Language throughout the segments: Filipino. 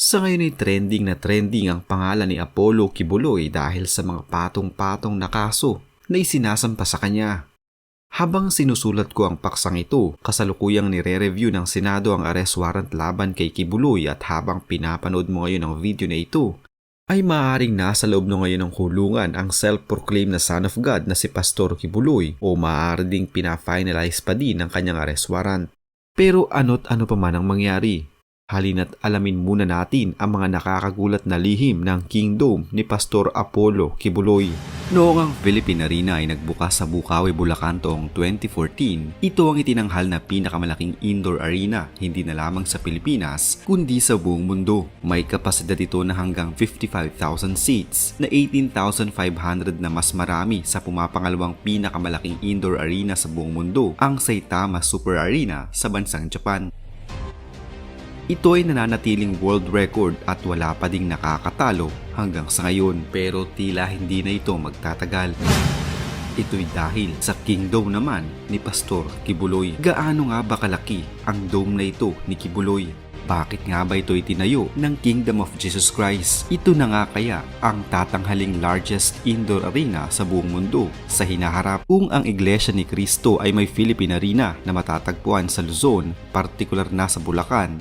Sa ngayon ay trending na trending ang pangalan ni Apollo Kibuloy dahil sa mga patong-patong na kaso na isinasampa sa kanya. Habang sinusulat ko ang paksang ito, kasalukuyang nire-review ng Senado ang arrest warrant laban kay Kibuloy at habang pinapanood mo ngayon ang video na ito, ay maaaring nasa loob no ngayon ng kulungan ang self-proclaimed na son of God na si Pastor Kibuloy o maaari ding pina-finalize pa din ang kanyang arrest warrant. Pero ano't ano pa man ang mangyari, Halina't alamin muna natin ang mga nakakagulat na lihim ng Kingdom ni Pastor Apollo Kibuloy. Noong ang Philippine Arena ay nagbukas sa Bukawi, Bulacan taong 2014, ito ang itinanghal na pinakamalaking indoor arena hindi na lamang sa Pilipinas kundi sa buong mundo. May kapasidad ito na hanggang 55,000 seats na 18,500 na mas marami sa pumapangalawang pinakamalaking indoor arena sa buong mundo, ang Saitama Super Arena sa bansang Japan. Ito ay nananatiling world record at wala pa ding nakakatalo hanggang sa ngayon pero tila hindi na ito magtatagal. Ito'y dahil sa kingdom naman ni Pastor Kibuloy. Gaano nga ba kalaki ang dome na ito ni Kibuloy? Bakit nga ba ito itinayo ng Kingdom of Jesus Christ? Ito na nga kaya ang tatanghaling largest indoor arena sa buong mundo sa hinaharap kung ang Iglesia ni Cristo ay may Philippine Arena na matatagpuan sa Luzon, partikular na sa Bulacan,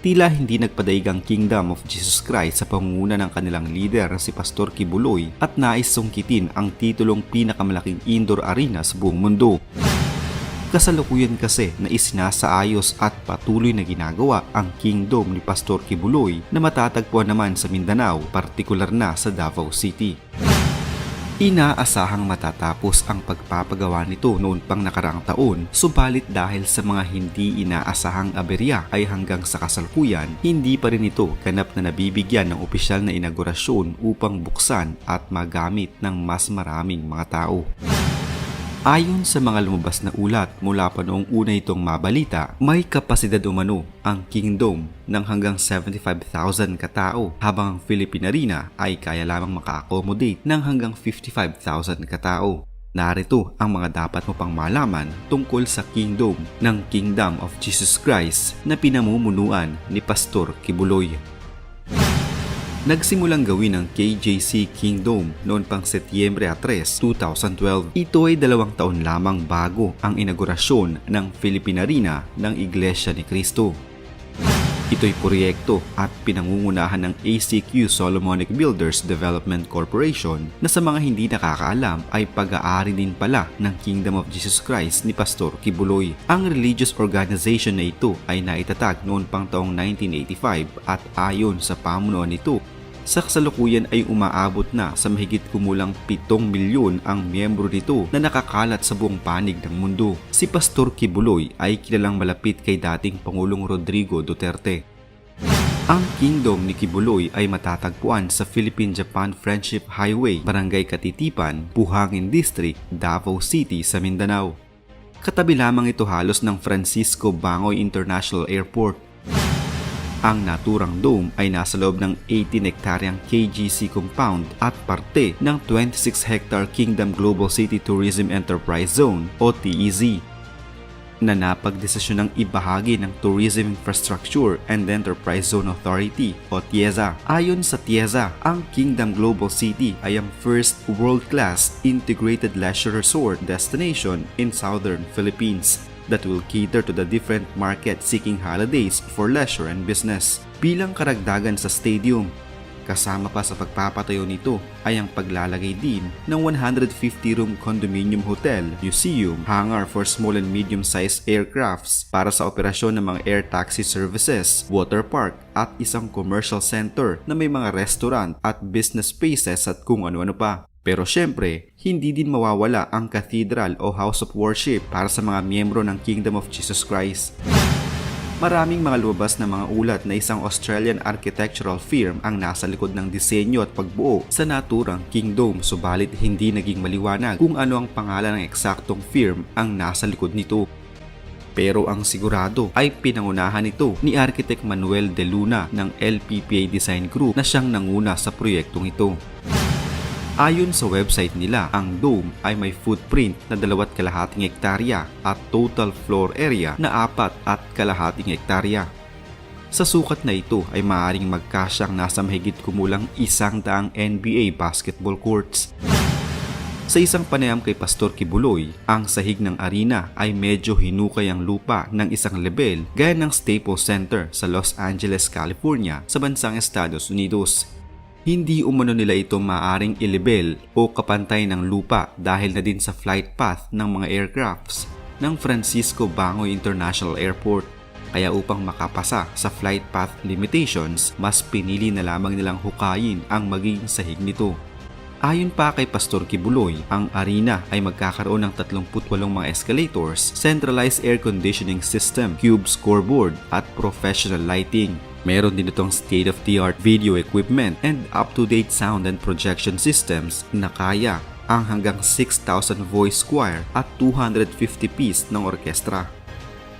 tila hindi nagpadaig ang Kingdom of Jesus Christ sa pangunguna ng kanilang leader si Pastor Kibuloy at nais sungkitin ang titulong pinakamalaking indoor arena sa buong mundo. Kasalukuyan kasi na isinasaayos at patuloy na ginagawa ang kingdom ni Pastor Kibuloy na matatagpuan naman sa Mindanao, partikular na sa Davao City. Inaasahang matatapos ang pagpapagawa nito noon pang nakaraang taon, subalit dahil sa mga hindi inaasahang aberya ay hanggang sa kasalukuyan, hindi pa rin ito ganap na nabibigyan ng opisyal na inaugurasyon upang buksan at magamit ng mas maraming mga tao. Ayon sa mga lumabas na ulat mula pa noong una itong mabalita, may kapasidad umano ang Kingdom ng hanggang 75,000 katao habang ang Philippine Arena ay kaya lamang maka-accommodate ng hanggang 55,000 katao. Narito ang mga dapat mo pang malaman tungkol sa Kingdom ng Kingdom of Jesus Christ na pinamumunuan ni Pastor Kibuloy. Nagsimulang gawin ang KJC Kingdom noon pang Setyembre 3, 2012. Ito ay dalawang taon lamang bago ang inaugurasyon ng Philippine Arena ng Iglesia ni Cristo. Ito'y proyekto at pinangungunahan ng ACQ Solomonic Builders Development Corporation na sa mga hindi nakakaalam ay pag-aari din pala ng Kingdom of Jesus Christ ni Pastor Kibuloy. Ang religious organization na ito ay naitatag noon pang taong 1985 at ayon sa pamunuan nito sa kasalukuyan ay umaabot na sa mahigit kumulang 7 milyon ang miyembro nito na nakakalat sa buong panig ng mundo. Si Pastor Kibuloy ay kilalang malapit kay dating Pangulong Rodrigo Duterte. Ang kingdom ni Kibuloy ay matatagpuan sa Philippine-Japan Friendship Highway, Barangay Katitipan, Buhangin District, Davao City sa Mindanao. Katabi lamang ito halos ng Francisco Bangoy International Airport ang naturang dome ay nasa loob ng 18 hektaryang KGC compound at parte ng 26 hectare Kingdom Global City Tourism Enterprise Zone o TEZ na napagdesisyon ng ibahagi ng Tourism Infrastructure and Enterprise Zone Authority o TIEZA. Ayon sa TIEZA, ang Kingdom Global City ay ang first world-class integrated leisure resort destination in southern Philippines that will cater to the different market seeking holidays for leisure and business. Bilang karagdagan sa stadium, kasama pa sa pagpapatayo nito ay ang paglalagay din ng 150-room condominium hotel, museum, hangar for small and medium-sized aircrafts para sa operasyon ng mga air taxi services, water park at isang commercial center na may mga restaurant at business spaces at kung ano-ano pa. Pero syempre, hindi din mawawala ang cathedral o house of worship para sa mga miyembro ng Kingdom of Jesus Christ. Maraming mga lumabas na mga ulat na isang Australian architectural firm ang nasa likod ng disenyo at pagbuo sa naturang kingdom subalit hindi naging maliwanag kung ano ang pangalan ng eksaktong firm ang nasa likod nito. Pero ang sigurado ay pinangunahan ito ni Architect Manuel De Luna ng LPPA Design Group na siyang nanguna sa proyektong ito. Ayon sa website nila, ang dome ay may footprint na dalawat kalahating hektarya at total floor area na apat at kalahating hektarya. Sa sukat na ito ay maaaring magkasyang nasa mahigit kumulang isang daang NBA basketball courts. Sa isang panayam kay Pastor Kibuloy, ang sahig ng arena ay medyo hinukay ang lupa ng isang level gaya ng Staples Center sa Los Angeles, California sa bansang Estados Unidos. Hindi umano nila ito maaring ilebel o kapantay ng lupa dahil na din sa flight path ng mga aircrafts ng Francisco Bangoy International Airport. Kaya upang makapasa sa flight path limitations, mas pinili na lamang nilang hukayin ang magiging sahig nito. Ayon pa kay Pastor Kibuloy, ang arena ay magkakaroon ng 38 mga escalators, centralized air conditioning system, cube scoreboard at professional lighting. Meron din itong state-of-the-art video equipment and up-to-date sound and projection systems na kaya ang hanggang 6,000 voice choir at 250 piece ng orkestra.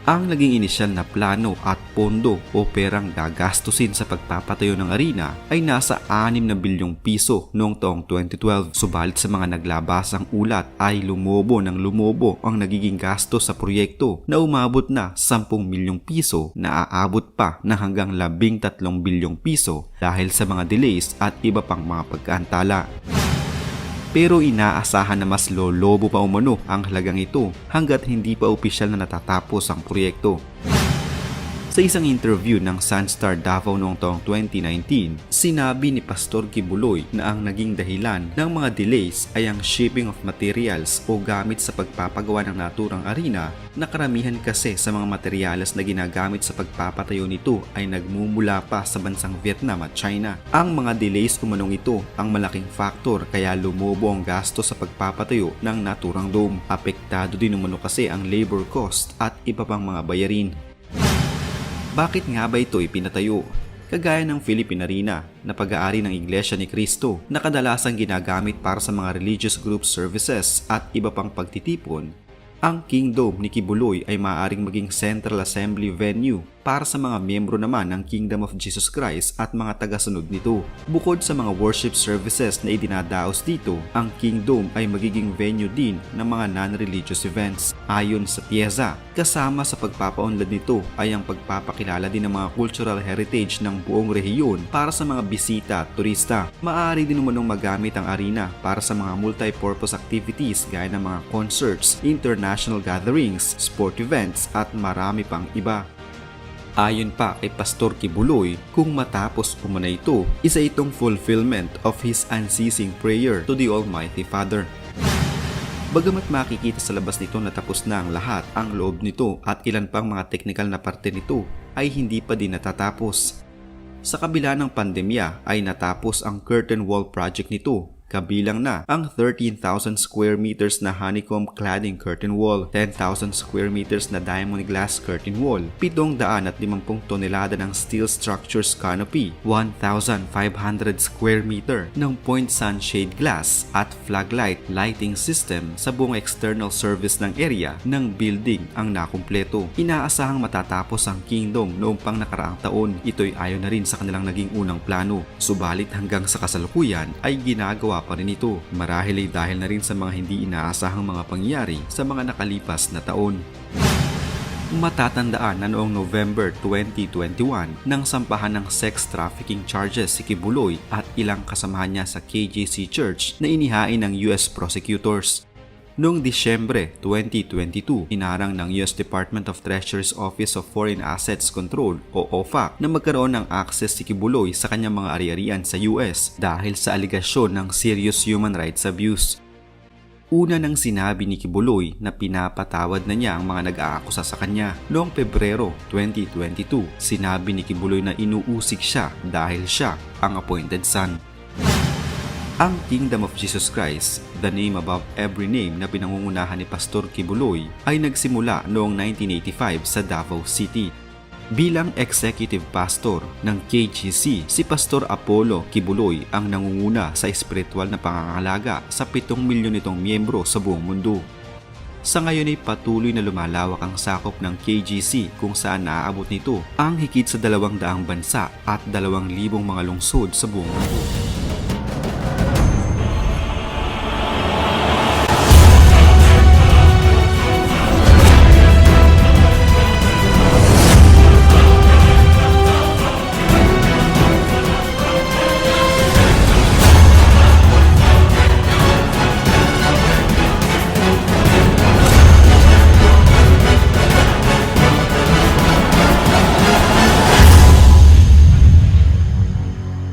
Ang naging inisyal na plano at pondo o perang gagastusin sa pagpapatayo ng arena ay nasa 6 na bilyong piso noong taong 2012. Subalit sa mga naglabasang ulat ay lumobo ng lumobo ang nagiging gasto sa proyekto na umabot na 10 milyong piso na aabot pa na hanggang 13 bilyong piso dahil sa mga delays at iba pang mga pagkaantala pero inaasahan na mas lolobo pa umano ang halagang ito hanggat hindi pa opisyal na natatapos ang proyekto. Sa isang interview ng Sunstar Davao noong taong 2019, sinabi ni Pastor Kibuloy na ang naging dahilan ng mga delays ay ang shipping of materials o gamit sa pagpapagawa ng naturang arena na karamihan kasi sa mga materyales na ginagamit sa pagpapatayo nito ay nagmumula pa sa bansang Vietnam at China. Ang mga delays umanong ito ang malaking faktor kaya lumobo ang gasto sa pagpapatayo ng naturang dome. Apektado din umano kasi ang labor cost at iba pang mga bayarin. Bakit nga ba ito ipinatayo? Kagaya ng Philippine Arena na pag-aari ng Iglesia ni Cristo na kadalasang ginagamit para sa mga religious group services at iba pang pagtitipon, ang Kingdom ni Kibuloy ay maaaring maging central assembly venue para sa mga miyembro naman ng Kingdom of Jesus Christ at mga tagasunod nito. Bukod sa mga worship services na idinadaos dito, ang Kingdom ay magiging venue din ng mga non-religious events. Ayon sa Pieza, kasama sa pagpapaunlad nito ay ang pagpapakilala din ng mga cultural heritage ng buong rehiyon para sa mga bisita at turista. Maaari din umanong magamit ang arena para sa mga multi-purpose activities gaya ng mga concerts, international gatherings, sport events at marami pang iba. Ayon pa kay Pastor Kibuloy, kung matapos umana ito, isa itong fulfillment of his unceasing prayer to the Almighty Father. Bagamat makikita sa labas nito na tapos na ang lahat, ang loob nito at ilan pang mga technical na parte nito ay hindi pa din natatapos. Sa kabila ng pandemya ay natapos ang curtain wall project nito kabilang na ang 13,000 square meters na honeycomb cladding curtain wall, 10,000 square meters na diamond glass curtain wall, 750 tonelada ng steel structures canopy, 1,500 square meter ng point sunshade glass at flag light lighting system sa buong external service ng area ng building ang nakumpleto. Inaasahang matatapos ang kingdom noong pang nakaraang taon. Ito'y ayon na rin sa kanilang naging unang plano. Subalit hanggang sa kasalukuyan ay ginagawa pa rin ito. Marahil ay dahil na rin sa mga hindi inaasahang mga pangyayari sa mga nakalipas na taon. Matatandaan na noong November 2021 nang sampahan ng sex trafficking charges si Kibuloy at ilang kasamahan niya sa KJC Church na inihain ng US prosecutors. Noong Disyembre 2022, inarang ng US Department of Treasury's Office of Foreign Assets Control o OFAC na magkaroon ng access si Kibuloy sa kanyang mga ari-arian sa US dahil sa aligasyon ng serious human rights abuse. Una nang sinabi ni Kibuloy na pinapatawad na niya ang mga nag-aakusa sa kanya. Noong Pebrero 2022, sinabi ni Kibuloy na inuusik siya dahil siya ang appointed son. Ang Kingdom of Jesus Christ, the name above every name na pinangungunahan ni Pastor Kibuloy, ay nagsimula noong 1985 sa Davao City. Bilang executive pastor ng KGC, si Pastor Apollo Kibuloy ang nangunguna sa espiritual na pangangalaga sa 7 milyon nitong miyembro sa buong mundo. Sa ngayon ay patuloy na lumalawak ang sakop ng KGC kung saan naaabot nito ang higit sa dalawang daang bansa at dalawang libong mga lungsod sa buong mundo.